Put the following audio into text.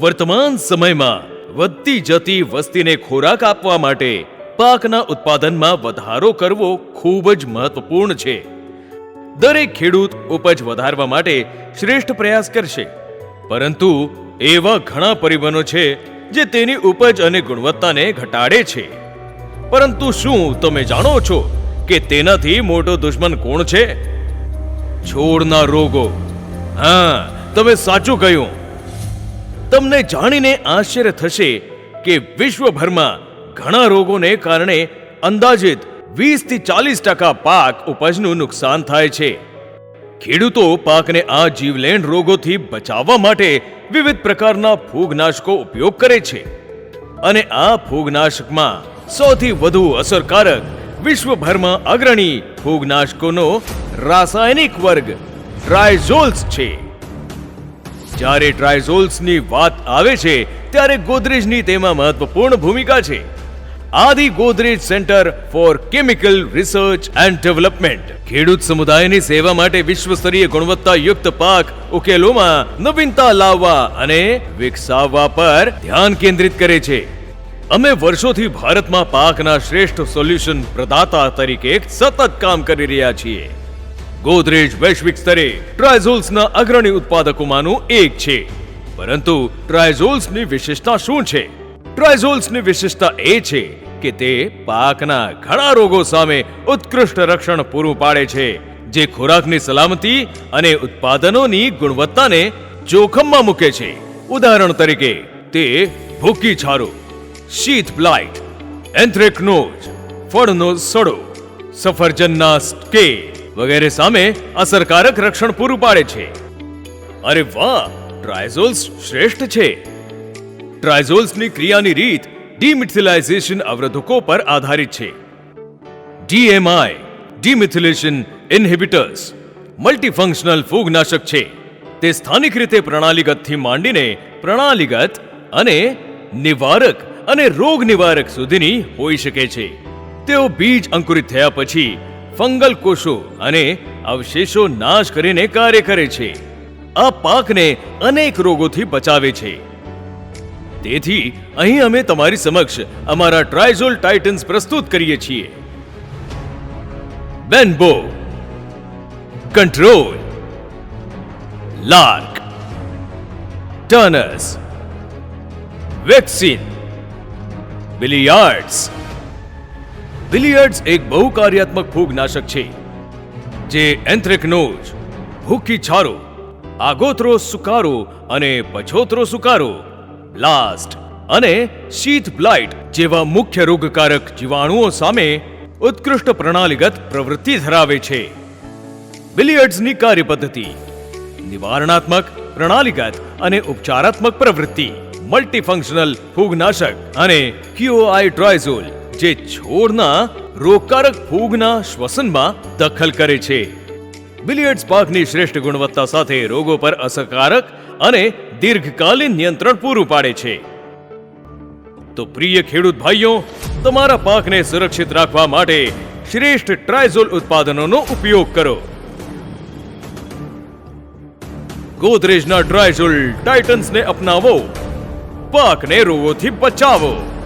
વર્તમાન સમયમાં વધતી જતી વસ્તીને ખોરાક આપવા માટે પાકના ઉત્પાદનમાં વધારો કરવો ખૂબ જ મહત્વપૂર્ણ છે. દરેક ખેડૂત ઉપજ વધારવા માટે શ્રેષ્ઠ પ્રયાસ કરશે. પરંતુ એવા ઘણા પરિબળો છે જે તેની ઉપજ અને ગુણવત્તાને ઘટાડે છે. પરંતુ શું તમે જાણો છો કે તેનાથી મોટો દુશ્મન કોણ છે? છોડના રોગો. હા, તમે સાચું કહ્યું. તમને જાણીને આશ્ચર્ય થશે કે વિશ્વભરમાં ઘણા રોગોને કારણે અંદાજિત વીસથી ચાલીસ ટકા પાક ઉપજનું નુકસાન થાય છે. ખેડૂતો પાકને આ જીવલેણ રોગોથી બચાવવા માટે વિવિધ પ્રકારના ફૂગનાશકો ઉપયોગ કરે છે અને આ ફૂગનાશકમાં સૌથી વધુ અસરકારક વિશ્વભરમાં અગ્રણી ફૂગનાશકોનો રાસાયણિક વર્ગ રાયઝોલ્સ છે. જ્યારે ટ્રાઇઝોલ્સની વાત આવે છે, ત્યારે ગોદરેજની તેમાં મહત્વપૂર્ણ ભૂમિકા છે. Adi Godrej centre for chemical research and development. ખેડૂત સમુદાયની સેવા માટે વિશ્વસ્તરીય ગુણવત્તાયુક્ત પાક ઉકેલોમાં નવીનતા લાવવા અને વિકસાવવા પર ધ્યાન કેન્દ્રિત કરે છે. અમે વર્ષોથી ભારતમાં પાકના શ્રેષ્ઠ સોલ્યુશન પ્રદાતા તરીકે સતત કામ કરી રહ્યા છીએ. ગોદરેજ વૈશ્વિક સ્તરે ટ્રાઇઝોલ્સના અગ્રણી ઉત્પાદકોમાંનું એક છે. પરંતુ ટ્રાઇઝોલ્સની વિશેષતા શું છે? ટ્રાઇઝોલ્સની વિશેષતા એ છે કે તે પાકના ઘણા રોગો સામે ઉત્કૃષ્ટ રક્ષણ પૂરું પાડે છે, જે ખોરાકની સલામતી અને ઉત્પાદનોની ગુણવત્તાને જોખમમાં મૂકે છે. ઉદાહરણ તરીકે, તે ભૂકી છારો શીત બ્લાઇટ, એન્થ્રેકનોઝ, ફળનો સડો, સફરજનના સ્કે વગેરે સામે અસરકારક રક્ષણ પૂરું પાડે છે. અરે વાહ! ટ્રાયઝોલ્સ શ્રેષ્ઠ છે. ટ્રાયઝોલ્સની ક્રિયાની રીત ડીમિથિલાઇઝેશન અવરોધકો પર આધારિત છે. ડીએમઆઈ ડીમિથિલેશન ઇનહિબિટર્સ, મલ્ટીફંક્શનલ ફૂગનાશક છે. તે સ્થાનિક રીતે પ્રણાલીગતથી માંડીને પ્રણાલીગત અને નિવારક અને રોગ નિવારક સુધીની હોઈ શકે છે. તેઓ બીજ અંકુરિત થયા પછી ફંગલ કોષો અને અવશેષો નાશ કરીને કાર્ય કરે છે. આ પાકને અનેક રોગોથી બચાવે છે. તેથી અહીં અમે તમારી સમક્ષ અમારા ટ્રાઇઝોલ ટાઇટન્સ પ્રસ્તુત કરીએ છીએ. Benbow, control, lark, terns, vaccine, billiards billiards એક બહુ કાર્યાત્મક ફૂગનાશક છે, જે એન્થ્રેકનોઝ ભૂખી છારો આગોતરો સુકારો અને પછોતરો સુકારો લાસ્ટ અને શીત બ્લાઇટ જેવા મુખ્ય રોગકારક જીવાણુઓ સામે ઉત્કૃષ્ટ પ્રણાલીગત પ્રવૃત્તિ ધરાવે છે. બિલિયર્ડ્સની કાર્યપદ્ધતિ, નિવારણાત્મક, પ્રણાલીગત અને ઉપચારાત્મક પ્રવૃત્તિ મલ્ટીફંક્શનલ ફૂગનાશક અને ક્યુઆઈ ટ્રાઇઝોલ જે છોડના રોગકારક ફૂગના શ્વસનમાં દખલ કરે છે. બિલિયર્ડ્સ પાકની શ્રેષ્ઠ ગુણવત્તા સાથે રોગો પર અસરકારક અને દીર્ઘકાલીન નિયંત્રણ પૂરું પાડે છે. તો પ્રિય ખેડૂત ભાઈઓ, તમારા પાકને સુરક્ષિત રાખવા માટે શ્રેષ્ઠ ટ્રાયઝોલ ઉત્પાદનોનો ઉપયોગ કરો. ગોદરેજના ટ્રાયઝોલ ટાઇટન્સને અપનાવો. પાકને રોગોથી બચાવો.